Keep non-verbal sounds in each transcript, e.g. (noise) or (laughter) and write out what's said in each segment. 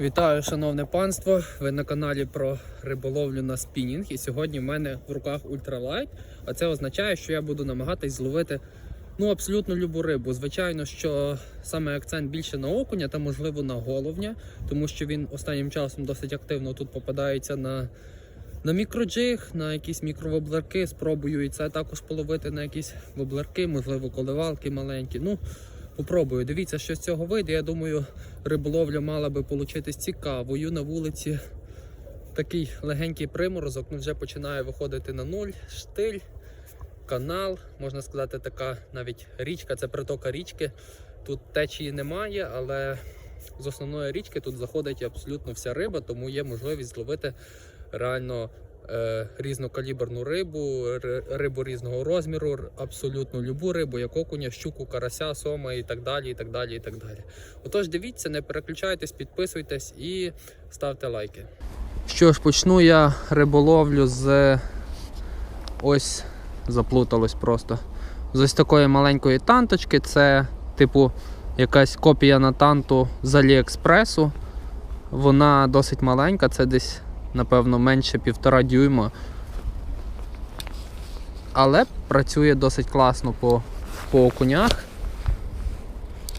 Вітаю, шановне панство! Ви на каналі про риболовлю на спінінг. І сьогодні в мене в руках ультралайт. А це означає, що я буду намагатись зловити ну, абсолютно любу рибу. Звичайно, що саме акцент більше на окуня та можливо на головня, тому що він останнім часом досить активно тут попадається на, на мікроджиг, на якісь мікровоблерки. Спробую і це також половити на якісь воблерки, можливо, коливалки маленькі. Ну, Попробую. Дивіться, що з цього вийде. Я думаю, риболовля мала би получитись цікавою. На вулиці такий легенький приморозок, ну вже починає виходити на нуль, штиль, канал, можна сказати, така навіть річка, це притока річки. Тут течії немає, але з основної річки тут заходить абсолютно вся риба, тому є можливість зловити реально різнокаліберну рибу, рибу різного розміру, абсолютно любу рибу, як окуня, щуку, карася, сома і так далі. і так далі, і так далі. Отож, дивіться, не переключайтесь, підписуйтесь і ставте лайки. Що ж, почну я риболовлю з ось заплуталось просто. З ось такої маленької танточки. Це, типу, якась копія натанту з Аліекспресу. Вона досить маленька, це десь, напевно, менше півтора дюйма. Але працює досить класно по, по окунях.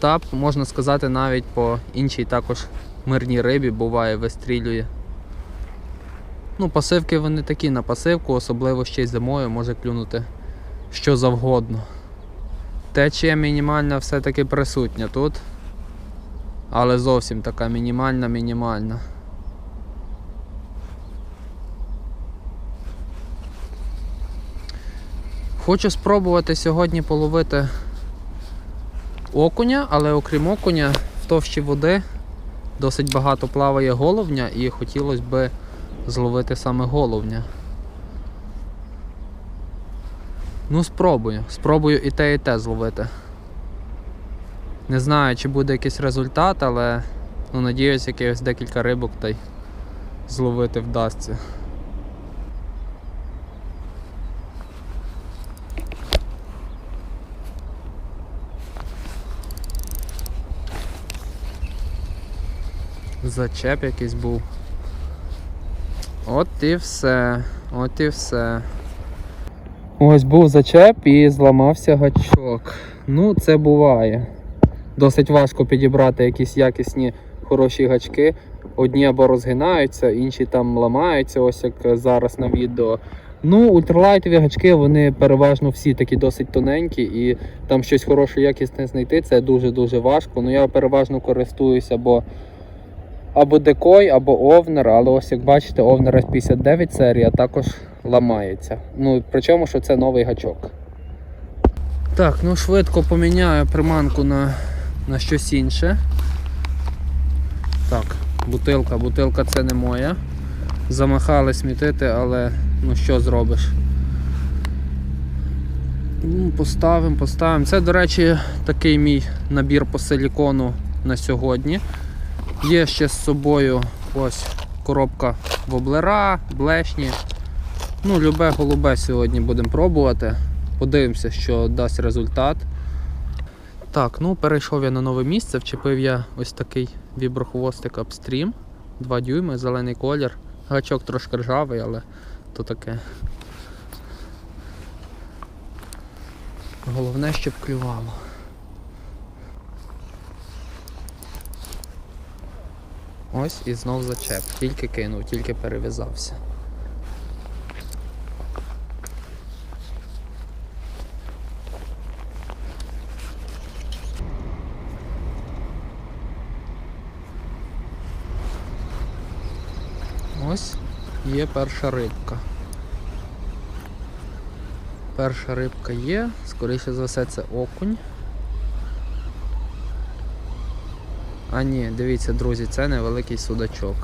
Та, можна сказати, навіть по іншій також мирній рибі буває вистрілює. Ну, пасивки вони такі на пасивку, особливо ще й зимою може клюнути що завгодно. Течія мінімальна все-таки присутня тут. Але зовсім така мінімальна, Хочу спробувати сьогодні половити окуня, але окрім окуня в товщі води досить багато плаває головня і хотілося б зловити саме головня. Ну, спробую. Спробую і те, і те зловити. Не знаю, чи буде якийсь результат, але ну, надіюсь, якихось декілька рибок та й зловити вдасться. Зачеп якийсь був. От і все. От і все. Ось був зачеп і зламався гачок. Ну, це буває. Досить важко підібрати якісь якісні хороші гачки. Одні або розгинаються, інші там ламаються, ось як зараз на відео. Ну, ультралайтові гачки, вони переважно всі такі досить тоненькі, і там щось хороше, якісне знайти, це дуже-дуже важко. Ну я переважно користуюся або, або декой, або овнер, але ось як бачите, овнер S59 серія також ламається. Ну, причому, що це новий гачок. Так, ну швидко поміняю приманку на, на щось інше. Так, бутилка, бутилка це не моя. Замахали смітити, але ну що зробиш? Ну, Поставимо, поставимо. Це, до речі, такий мій набір по силікону на сьогодні. Є ще з собою ось коробка воблера, блешні. Ну, любе голубе сьогодні будемо пробувати. Подивимося, що дасть результат. Так, ну перейшов я на нове місце, вчепив я ось такий віброхвостик Upstream. 2 дюйми, зелений колір. Гачок трошки ржавий, але то таке. Головне, щоб клювало. Ось і знов зачеп. Тільки кинув, тільки перев'язався. Ось є перша рибка. Перша рибка є, скоріше за все це окунь. А ні, дивіться, друзі, це невеликий судачок.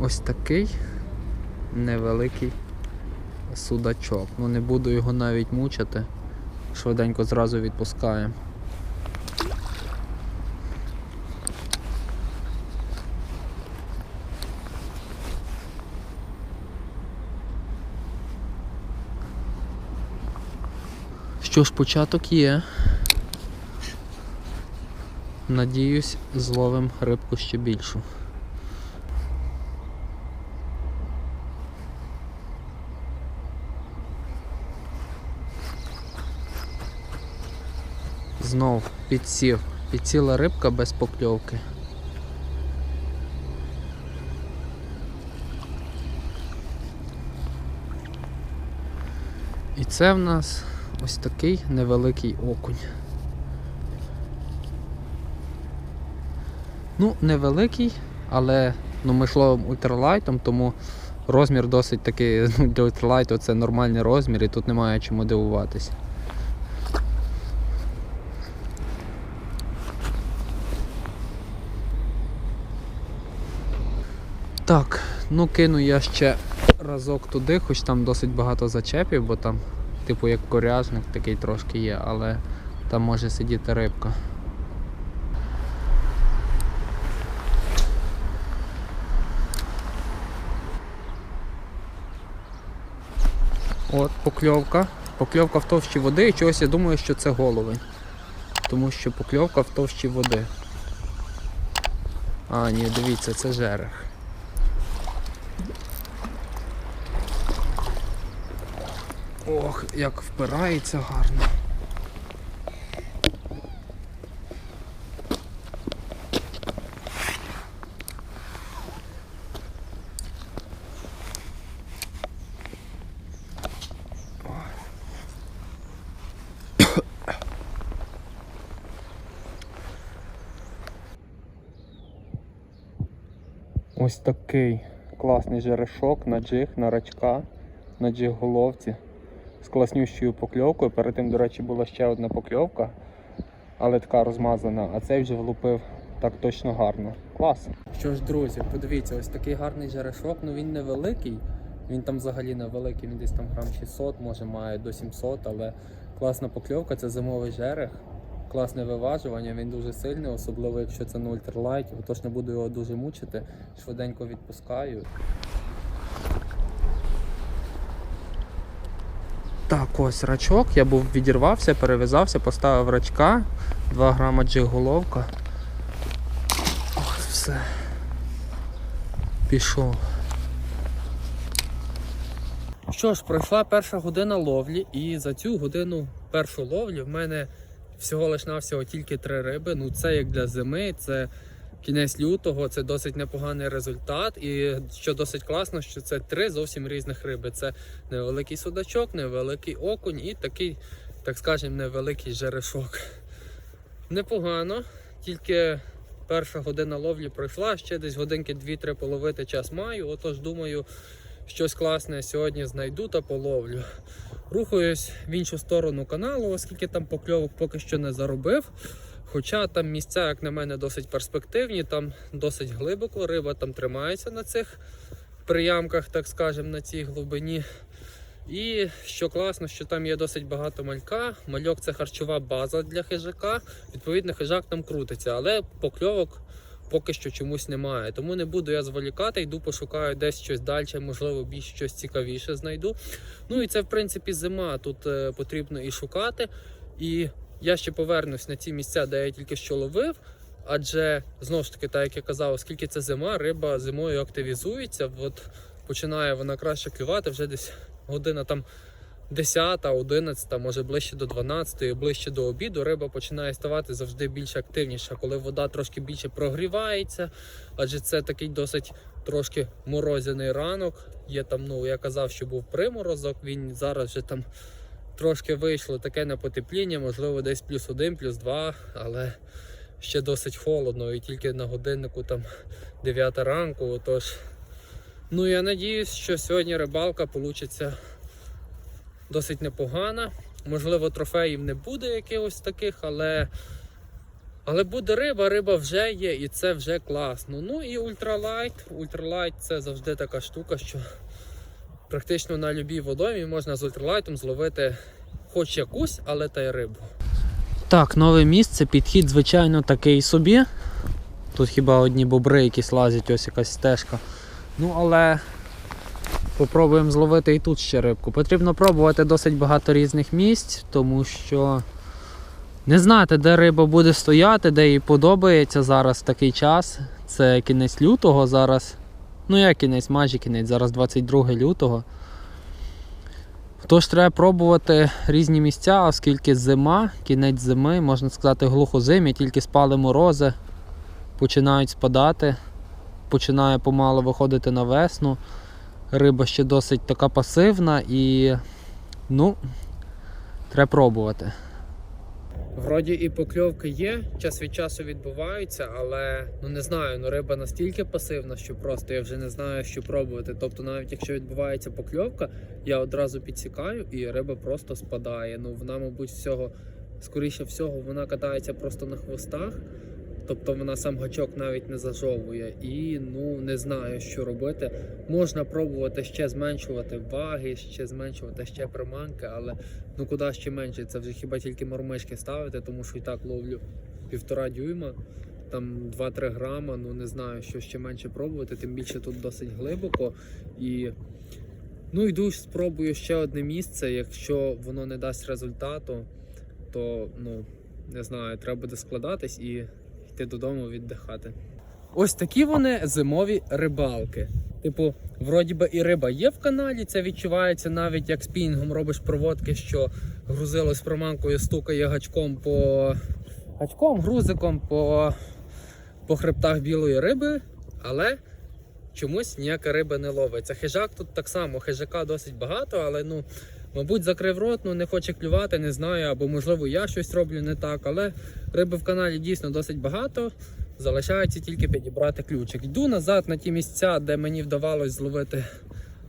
Ось такий невеликий судачок. Ну не буду його навіть мучити. Швиденько зразу відпускаємо. Що ж, початок є. Надіюсь, зловим рибку ще більшу. Знов підсів. Підсіла рибка без покльовки. І це в нас ось такий невеликий окунь. Ну, невеликий, але ну, ми ж ультралайтом, тому розмір досить такий (laughs) ну, для ультралайту це нормальний розмір і тут немає чому дивуватися. Так, ну кину я ще разок туди, хоч там досить багато зачепів, бо там, типу, як коряжник такий трошки є, але там може сидіти рибка. От, покльовка. Покльовка в товщі води і чогось я думаю, що це головень. Тому що покльовка в товщі води. А, ні, дивіться, це жерех. Ох, як впирається гарно. Ось такий класний жерешок на джиг, на рачка, на джиг головці з класнющою покльовкою. Перед тим, до речі, була ще одна покльовка, але така розмазана, а цей вже влупив так точно гарно. Клас. Що ж, друзі, подивіться, ось такий гарний жерешок, ну він невеликий. Він там взагалі невеликий, він десь там грам 600, може має до 700, але класна покльовка, це зимовий жерех. Класне виважування, він дуже сильний, особливо якщо це на ультралайті, тож не буду його дуже мучити, швиденько відпускаю. Так, рачок. Я був відірвався, перев'язався, поставив рачка, 2 грама джиг-головка. Ось все. Пішов. Що ж, пройшла перша година ловлі, і за цю годину першу ловлі в мене всього лиш навсього тільки три риби. Ну це як для зими, це кінець лютого, це досить непоганий результат. І що досить класно, що це три зовсім різних риби. Це невеликий судачок, невеликий окунь і такий, так скажемо, невеликий жерешок. Непогано, тільки перша година ловлі пройшла, ще десь годинки 2-3 половити час маю. Отож, думаю, щось класне сьогодні знайду та половлю. Рухаюсь в іншу сторону каналу, оскільки там покльовок поки що не заробив. Хоча там місця, як на мене, досить перспективні, там досить глибоко, риба там тримається на цих приямках, так скажемо, на цій глибині. І що класно, що там є досить багато малька. Мальок це харчова база для хижака. Відповідно, хижак там крутиться, але покльовок поки що чомусь немає. Тому не буду я зволікати, йду пошукаю десь щось далі, можливо, більш щось цікавіше знайду. Ну і це, в принципі, зима. Тут е, потрібно і шукати. І я ще повернусь на ті місця, де я тільки що ловив. Адже знову ж таки, так як я казав, оскільки це зима, риба зимою активізується. От починає вона краще клювати вже десь година там 10, 11, може ближче до 12, ближче до обіду, риба починає ставати завжди більш активніша, коли вода трошки більше прогрівається, адже це такий досить трошки морозяний ранок. Є там, ну я казав, що був приморозок, він зараз вже там трошки вийшло таке на потепління, можливо, десь плюс один, плюс два, але ще досить холодно і тільки на годиннику там 9 ранку. Тож, ну я надіюсь, що сьогодні рибалка вийде досить непогана. Можливо, трофеїв не буде якихось таких, але але буде риба, риба вже є і це вже класно. Ну і ультралайт. Ультралайт це завжди така штука, що практично на любій водоймі можна з ультралайтом зловити хоч якусь, але та й рибу. Так, нове місце, підхід, звичайно, такий собі. Тут хіба одні бобри, які лазять, ось якась стежка. Ну, але Попробуємо зловити і тут ще рибку. Потрібно пробувати досить багато різних місць, тому що не знати, де риба буде стояти, де їй подобається зараз в такий час. Це кінець лютого зараз. Ну як кінець, майже кінець, зараз 22 лютого. Тож треба пробувати різні місця, оскільки зима, кінець зими, можна сказати, глухозимі, тільки спали морози, починають спадати, починає помало виходити на весну. Риба ще досить така пасивна і ну, треба пробувати. Вроді і покльовки є, час від часу відбуваються, але ну не знаю, ну риба настільки пасивна, що просто я вже не знаю, що пробувати. Тобто, навіть якщо відбувається покльовка, я одразу підсікаю і риба просто спадає. Ну вона, мабуть, всього, скоріше всього, вона катається просто на хвостах. Тобто вона сам гачок навіть не зажовує. І ну не знаю, що робити. Можна пробувати ще зменшувати ваги, ще зменшувати ще приманки, але ну куди ще менше? Це вже хіба тільки мормишки ставити, тому що і так ловлю півтора дюйма, там 2-3 грама. Ну не знаю, що ще менше пробувати, тим більше тут досить глибоко. І ну йду спробую ще одне місце. Якщо воно не дасть результату, то ну не знаю, треба буде складатись і йти додому віддихати. Ось такі вони зимові рибалки. Типу, вроді би і риба є в каналі, це відчувається навіть як спінгом робиш проводки, що грузилось приманкою, стукає гачком по гачком, грузиком по, по хребтах білої риби, але чомусь ніяка риба не ловиться. Хижак тут так само, хижака досить багато, але ну. Мабуть, закрив рот, ну не хоче клювати, не знаю, або можливо я щось роблю не так, але риби в каналі дійсно досить багато. Залишається тільки підібрати ключик. Йду назад на ті місця, де мені вдавалось зловити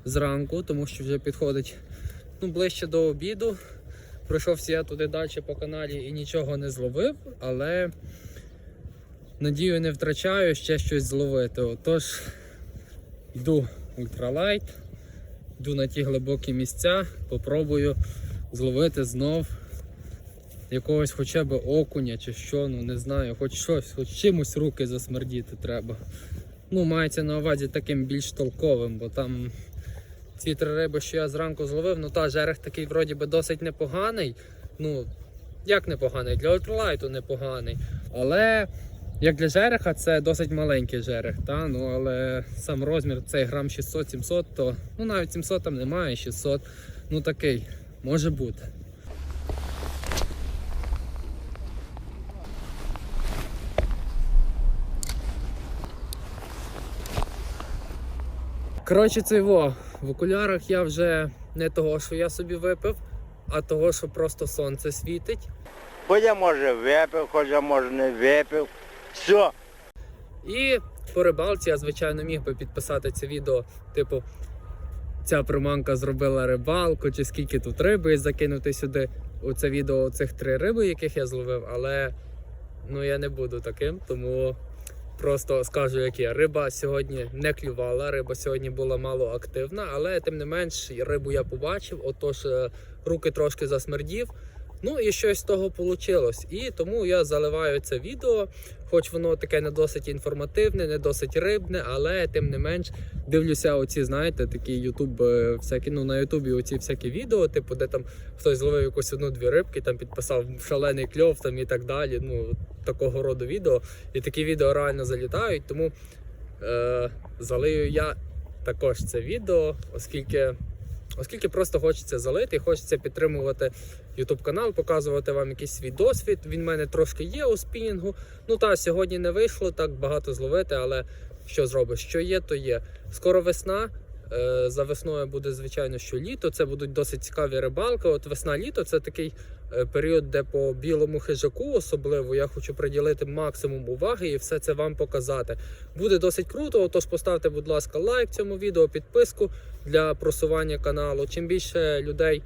зранку, тому що вже підходить ну, ближче до обіду. Пройшовся я туди далі по каналі і нічого не зловив, але надію не втрачаю ще щось зловити. Отож, йду ультралайт, йду на ті глибокі місця, попробую зловити знов якогось хоча б окуня чи що, ну не знаю, хоч щось, хоч чимось руки засмердіти треба. Ну, мається на увазі таким більш толковим, бо там ці три риби, що я зранку зловив, ну та жерех такий вроді би досить непоганий. Ну, як непоганий? Для ультралайту непоганий. Але як для жереха це досить маленький жерех, та? ну, але сам розмір цей грам 600-700, то ну навіть 700 там немає, 600, ну такий, може бути. Коротше, це во. В окулярах я вже не того, що я собі випив, а того, що просто сонце світить. Хоч я може випив, хоч я може не випив. Все. І по рибалці я, звичайно, міг би підписати це відео, типу, ця приманка зробила рибалку, чи скільки тут риби, і закинути сюди у це відео цих три риби, яких я зловив, але ну я не буду таким, тому просто скажу, як є. Риба сьогодні не клювала, риба сьогодні була мало активна, але тим не менш рибу я побачив, отож е, руки трошки засмердів. Ну і щось з того вийшло. І тому я заливаю це відео, хоч воно таке не досить інформативне, не досить рибне, але тим не менш дивлюся оці, знаєте, такі ютуб, е, всякі, ну на ютубі оці всякі відео, типу, де там хтось зловив якусь одну-дві рибки, там підписав шалений кльов там і так далі. Ну, такого роду відео. І такі відео реально залітають, тому е, залию я також це відео, оскільки. Оскільки просто хочеться залити, хочеться підтримувати YouTube канал, показувати вам якийсь свій досвід. Він в мене трошки є у спінінгу. Ну та сьогодні не вийшло так багато зловити, але що зробиш? Що є, то є. Скоро весна. Е, За весною буде звичайно, що літо. Це будуть досить цікаві рибалки. От весна-літо це такий е, період, де по білому хижаку особливо я хочу приділити максимум уваги і все це вам показати. Буде досить круто. Тож поставте, будь ласка, лайк цьому відео, підписку для просування каналу. Чим більше людей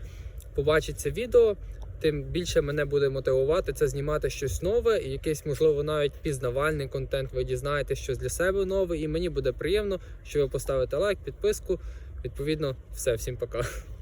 побачить це відео, тим більше мене буде мотивувати це знімати щось нове і якийсь, можливо, навіть пізнавальний контент. Ви дізнаєтесь щось для себе нове, і мені буде приємно, що ви поставите лайк, підписку. Відповідно, все, всім пока.